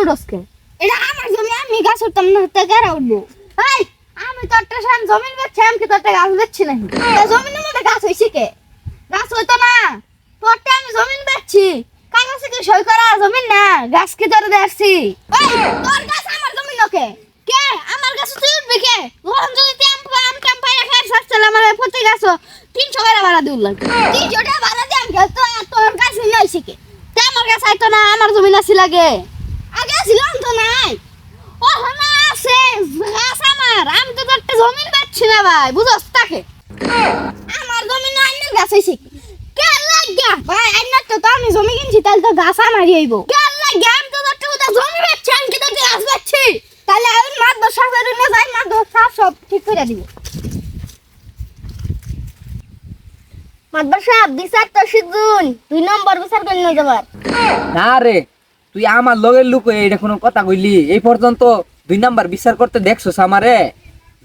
উঠোসকে এটা আমার জমি, আমি গাছ উঠতাম না তা কারা উঠবো। এই, আমি তো একটা সাম জমিন বেচছি আমি কি তোর একটা গাছ বেচছি তা জমিনের মধ্যে গাছ হয়েছে কে? গাছ হইতো না। তোরটা আমি জমিন বেচছি। কাগজে কি সই করা জমিন না? গাছ কি তোর দেখছি? তোর গাছ আমার জমিন ওকে কে? আমার গাছ তুই উঠবি কে? ওখান যদি তুই আম আম পাই রাখা সাচ্ছিল আমার প্রতি গাছ তিনশো করে ভাড়া দিউল লাগে তিনশো টাকা ভাড়া দিয়ে আমি তো তোর গাছ নিয়ে কে? তে আমার গাছ আইতো না, আমার জমিন আছে লাগে। ছিলাম তো নাই। ও না আছে গাছ আমার। আমি তো একটা জমিন পাচ্ছি না ভাই বুঝছ তাকে? আমার জমিন আইনের গাছ হইছে। কি কে লাগা ভাই আইনের তো তো আমি জমি কিনছি, তাহলে তো গাছ আমারই হইব। কে লাগা আমি তো একটা জমি পাচ্ছি, আমি তোর গাছ পাচ্ছি? তাহলে আমি মাছ বসা করে না যাই, মাছ বসা সব ঠিক করে দিব। মাতবার সাহেব বিচার তো শিখুন দুই নম্বর বিচার করে নিয়ে যাবার। না রে তুই আমার লগের লোক এটা কোনো কথা কইলি? এই পর্যন্ত দুই নাম্বার বিচার করতে দেখছস আমারে?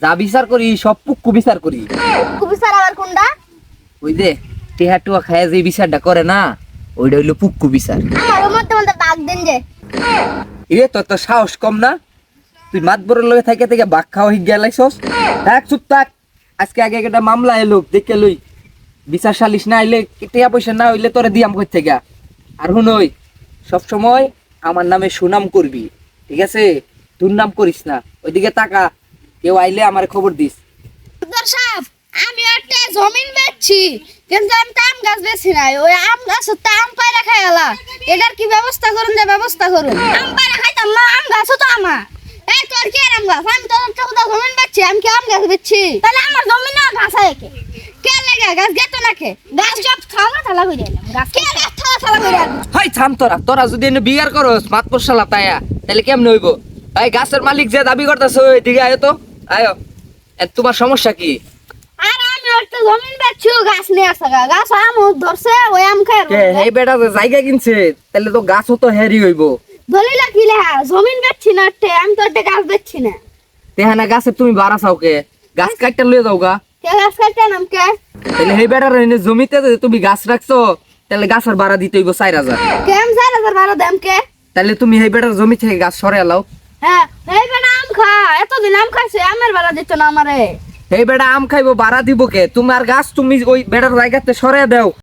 যা বিচার করি সব পুক্কু বিচার করি। বিচার আবার কোনটা? ওই যে টেহা টুয়া খায় যে বিচারটা করে না ওইটা হইল পুক্কু বিচার। আমার মধ্যে মধ্যে বাগ দেন যে। এ তোর তো সাহস কম না? তুই মাতবরের লগে থেকে থেকে বাঘ খাওয়া হয়ে গেলাইছস? থাক চুপ থাক। আজকে আগে একটা মামলা এলো দেখে লই। বিচার সালিশ না আইলে টিয়া পয়সা না হইলে তোরে দিয়াম কই থেকে? আর হুনই সব সময় আমার নামে সুনাম করবি, ঠিক আছে? দুর্নাম করিস না। ওইদিকে তাকা, কেউ আইলে আমার খবর দিস। আমি একটা জমিন বেচছি, কিন্তু আমি তো আম গাছ বেচি নাই। ওই আম গাছ তো আম পায়রা খাই গেলা এটার কি ব্যবস্থা করুন যে ব্যবস্থা করুন। আম পায়রা খাইতাম না, আম গাছও তো আমার। এই তোর কি আম গাছ? আমি তো জমিন বেচছি, আমি কি আম গাছ বেচছি? তাহলে আমার জমিন না গাছ আছে কে গাছ গেত না গাছ সব থালা থালা করে দিলাম গাছ কে গাছ থালা। থালা করে দিলাম হাই থাম তোরা। তোরা যদি এনে বিয়ার করস মাতপর শালা তাইয়া তাহলে কেমনে হইব? ভাই গাছের মালিক যে দাবি করতেছে ওইদিকে আয় তো। আয়। তোমার সমস্যা কি? আর আমি একটা জমিন বেচছি গাছ নিয়ে আসা গাছ আম ধরছে ওই আম এই বেটা জায়গা কিনছে তাহলে তো গাছও তো হেরি হইব। দলিল কি লেহা জমিন বেচছি না আমি তো একটা গাছ বেচছি না। তেহানা গাছে তুমি বাড়া চাও কে? গাছ কাটতে লয়ে যাও গা। কে গাছ কাটতে নাম কে? তাহলে বেটার জমিতে তুমি গাছ রাখছো তাহলে গাছের ভাড়া দিতে হইব চার হাজার। কেম চার হাজার বারো দাম কে? তাহলে তুমি এই বেটার জমি থেকে গাছ সরে এলাও হ্যাঁ এই বেটা আম খা এতদিন আম খাইছে আমের বেলা দিত না আমারে। এই বেটা আম খাইবো ভাড়া দিব কে? তোমার গাছ তুমি ওই বেটার জায়গাতে সরে দাও।